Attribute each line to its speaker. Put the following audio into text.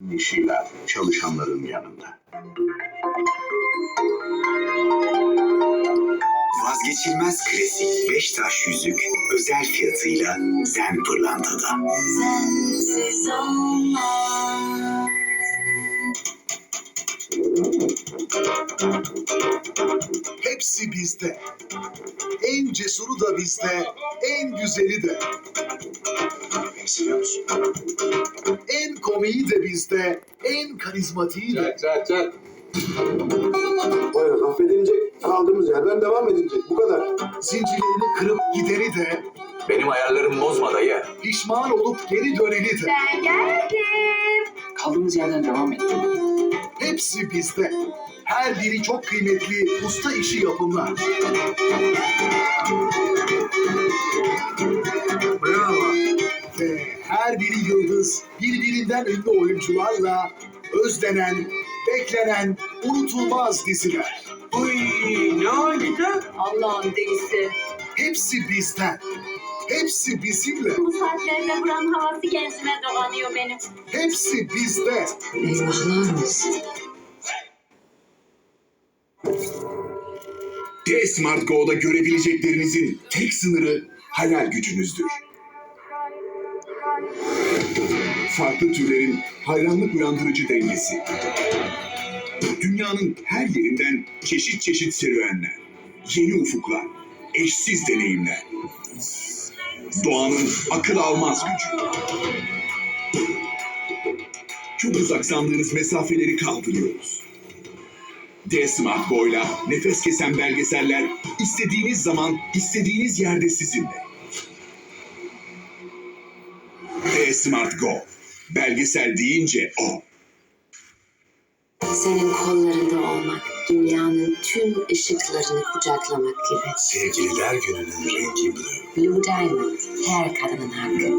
Speaker 1: işiyle çalışanların yanında.
Speaker 2: Vazgeçilmez klasik beş taş yüzük özel fiyatıyla Zen Pırlanta'da.
Speaker 3: Sensiz olmaz.
Speaker 4: Hepsi bizde. En cesuru da bizde, en güzeli de. En komiği de bizde, en karizmatiği de.
Speaker 5: Çak çak çak.
Speaker 6: Buyurun affedilecek kaldığımız yerden devam edilecek. Bu kadar.
Speaker 4: Zincirlerini kırıp gideri de,
Speaker 5: Benim ayarlarım bozma dayı.
Speaker 4: pişman olup geri döneni de.
Speaker 3: Ben geldim.
Speaker 7: Kaldığımız yerden devam edelim.
Speaker 4: Hepsi bizde. Her biri çok kıymetli usta işi yapımlar. Yıldız, birbirinden ünlü oyuncularla özlenen, beklenen, unutulmaz diziler.
Speaker 5: Uy ne oldu?
Speaker 3: Allah'ın delisi.
Speaker 4: Hepsi bizden. Hepsi bizimle.
Speaker 3: Bu saatlerde buranın havası genzime dolanıyor benim.
Speaker 4: Hepsi bizde.
Speaker 7: Eyvahlar olsun.
Speaker 8: T-Smart Go'da görebileceklerinizin tek sınırı hayal gücünüzdür. Farklı türlerin hayranlık uyandırıcı dengesi. Dünyanın her yerinden çeşit çeşit serüvenler, yeni ufuklar, eşsiz deneyimler. Doğanın akıl almaz gücü. Çok uzak sandığınız mesafeleri kaldırıyoruz. D-Smart Go'yla nefes kesen belgeseller istediğiniz zaman, istediğiniz yerde sizinle. D-Smart Go. Belgesel deyince o.
Speaker 9: Senin kollarında olmak, dünyanın tüm ışıklarını kucaklamak gibi.
Speaker 2: Sevgililer gününün rengi blue.
Speaker 9: Blue Diamond, her kadının hakkı.